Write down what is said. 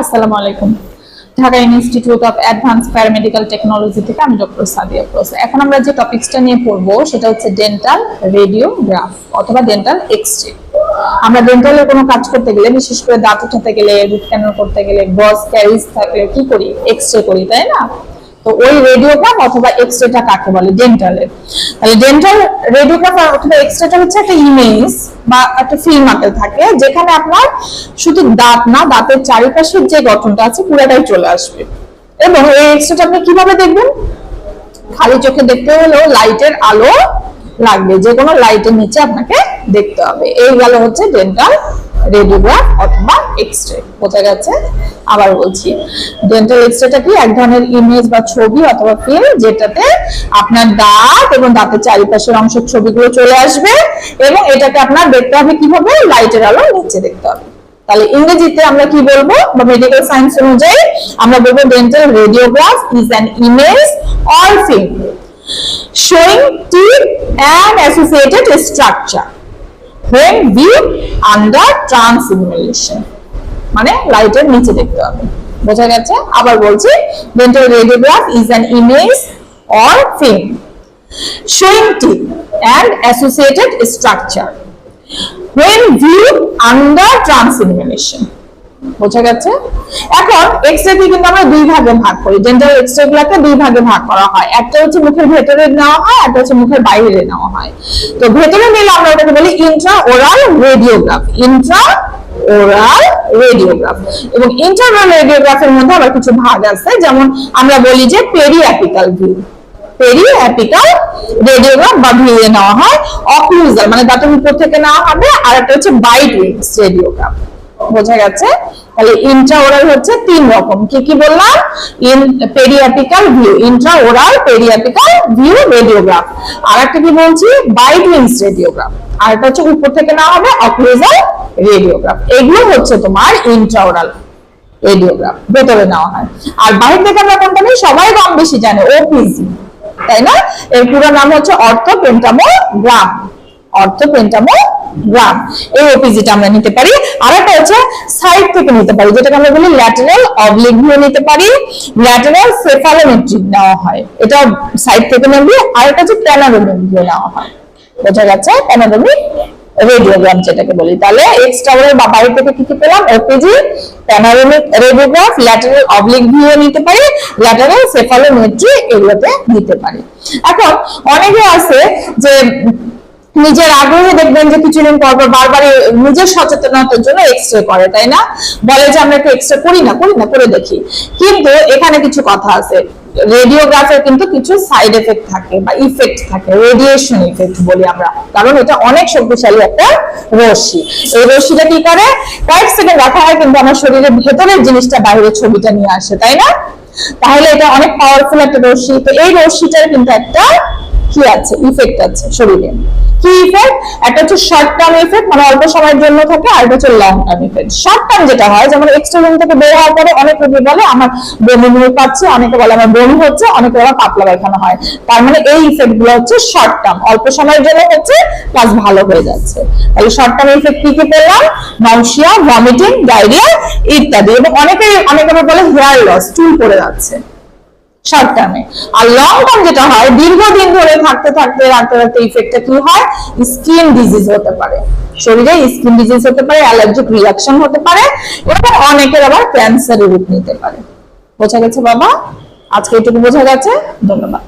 আসসালামু আলাইকুম। Dhaka institute of advance paramedical technology থেকে আমি ডক্টর সাদিয়া প্রোস এখন আমরা যে টপিকসটা নিয়ে পড়ব, সেটা হচ্ছে ডেন্টাল রেডিওগ্রাফ অথবা ডেন্টাল এক্সরে আমরা ডেন্টালের কোনো কাজ করতে গেলে, বিশেষ করে দাঁত উঠাতে গেলে, রুট ক্যানাল করতে গেলে গস ক্যারিজ থাকলে কি করি? এক্সরে করি, তাই না? তো ওই রেডিওগ্রাফ অথবা এক্সরেটা কাকে বলে? ডেন্টালের তাহলে ডেন্টাল রেডিওগ্রাফ অথবা এক্সরেটা হচ্ছে একটা ইমেজ বা একটা ফিল্ম আঁকে থাকে, যেখানে আপনার শুধু দাঁত না, দাঁতের চারিপাশের যে গঠনটা আছে পুরোটাই চলে আসবে। এবং এই এক্সরেটা আপনি কীভাবে দেখবেন? খালি চোখে দেখতে হলেও লাইটের আলো লাগবে, যে কোনো লাইটের নিচে আপনাকে দেখতে হবে। এই গেল হচ্ছে ডেন্টাল রেডিওগ্রাফ অথবা এক্সরে বোঝা গেছে? আবার বলছি ডেন্টাল এক্সরেটা কি এক ধরনের ইমেজ বা ছবি অথবা ফিল্ম যেটাতে আপনার দাঁত এবং দাঁতের চারিপাশের অংশের ছবিগুলো চলে আসবে এবং এটাকে আপনার দেখতে হবে কীভাবে? লাইটের আলো নিচে দেখতে হবে। তাহলে ইংরেজিতে আমরা কি বলব? বা মেডিকেল সায়েন্স অনুযায়ী আমরা বলব dental radiograph is an image or film showing teeth and associated structure when viewed under transillumination মানে লাইটের নিচে দেখতে হবে। বোঝা গেছে? আবার বলছি dental radiograph is an image or film showing teeth and associated structure when viewed under transillumination বোঝা গেছে? এখন এক্সরে কে কিন্তু আমরা দুই ভাগে ভাগ করি। ডেন্টাল এক্সরে গুলাকে দুই ভাগে ভাগ করা হয়। একটা হচ্ছে মুখের ভেতরে নেওয়া হয়, একটা হচ্ছে মুখের বাইরে নেওয়া হয়। তো ভেতরে নিলে আমরা ওটাকে বলি intra oral radiograph intra oral radiograph এবং ইন্টারনাল রেডিওগ্রাফের মধ্যে আবার কিছু ভাগ আছে, যেমন আমরা বলি যে পেরিঅ্যাপিক্যাল ভিউ পেরিঅ্যাপিক্যাল রেডিওগ্রাফ বা ভিউ নেওয়া হয় অক্লুজাল মানে দাঁতের উপর থেকে নেওয়া হবে, আর একটা হচ্ছে বাইট উইংস রেডিওগ্রাফ বোঝা গেছে? তাহলে ইন্ট্রাওরাল হচ্ছে তিন রকম। কি কি বললাম? In periapical view intraoral periapical view radiograph আর একটা কি বলছি? বাইট উইংস রেডিওগ্রাফ আর একটা হচ্ছে উপর থেকে নেওয়া হবে অক্লুজাল রেডিওগ্রাফ এগুলো হচ্ছে তোমার ইন্ট্রাওরাল রেডিওগ্রাফ ভেতরে নেওয়া হয়। আর বাইরে থেকে আমরা কোনটা নেই? সবাই কম বেশি জানে ওপিজি তাই না? এর পুরো নাম হচ্ছে অর্থ পেন্টামোগ্রাম অর্থ পেন্টামোগ্রাম এই ওপিজিটা আমরা নিতে পারি। আর একটা হচ্ছে সাইড থেকে নিতে পারি, যেটাকে আমরা বলি ল্যাটারাল অবলিক ভিউ নিতে পারি। ল্যাটারাল সেফালোমেট্রিক নেওয়া হয়। এটা সাইড থেকে নেবে আর একটা হচ্ছে প্যানারোমিক নেওয়া হয়। বোঝা গেছে প্যানারোমিক রেডিওগ্রাম যেটাকে বলি। তাহলে এক্সট্রা বা বাইরে থেকে কি কি পেলাম? OPG panoramic radiograph lateral oblique view নিতে পারি ল্যাটারাল সেফালোমেট্রি এগুলোতে নিতে পারি। এখন অনেকে আছে যে নিজের আগ্রহে দেখবেন যে কিছুদিন পর বারবার নিজের সচেতনতার জন্য এক্সরে করে, তাই না? বলে যে আমরা একটু এক্সরে করি না করি না, করে দেখি। কিন্তু এখানে কিছু কথা আছে। রেডিওগ্রাফের কিন্তু কিছু সাইড এফেক্ট থাকে বা ইফেক্ট থাকে রেডিয়েশন ইফেক্ট বলি আমরা। কারণ এটা অনেক শক্তিশালী একটা রশ্মি। এই রশ্মিটা কি করে? কয়েক সেকেন্ড রাখা হয়, কিন্তু আমার শরীরের ভেতরের জিনিসটা বাইরে ছবিটা নিয়ে আসে, তাই না? তাহলে এটা অনেক পাওয়ারফুল একটা রশ্মি। তো এই রশ্মিটার কিন্তু একটা কি আছে? ইফেক্ট আছে শরীরে। কি ইফেক্ট একটা হচ্ছে শর্ট টার্ম ইফেক্ট মানে অল্প সময়ের জন্য থাকে, আর একটা হচ্ছে long term effect short term যেটা হয়, যেমন এক্সট্রা রুম থেকে বের হওয়ার পরে অনেক রোগী বলে, আমার বমি বমি পাচ্ছে অনেকে বলে, আমার বমি হচ্ছে অনেকে বলে পাতলা পায়খানা হয় তার মানে এই ইফেক্টগুলো হচ্ছে শর্ট টার্ম অল্প সময়ের জন্য হচ্ছে প্লাস ভালো হয়ে যাচ্ছে। তাহলে শর্ট টার্ম ইফেক্ট কি কি পেলাম? নমসিয়া ভমিটিং ডায়রিয়া ইত্যাদি। এবং অনেকে অনেকে আবার বলে হেয়ার লস চুল পড়ে যাচ্ছে। শর্ট টার্মে আর লং টার্ম যেটা হয়, দীর্ঘদিন ধরে থাকতে থাকতে রাখতে রাখতে ইফেক্টটা কি হয়? স্কিন ডিজিজ হতে পারে। শরীরে স্কিন ডিজিজ হতে পারে অ্যালার্জিক রিয়াকশন হতে পারে, এবং অনেকের আবার ক্যান্সারের রূপ নিতে পারে। বোঝা গেছে বাবা? আজকে এটুকু বোঝা গেছে। ধন্যবাদ।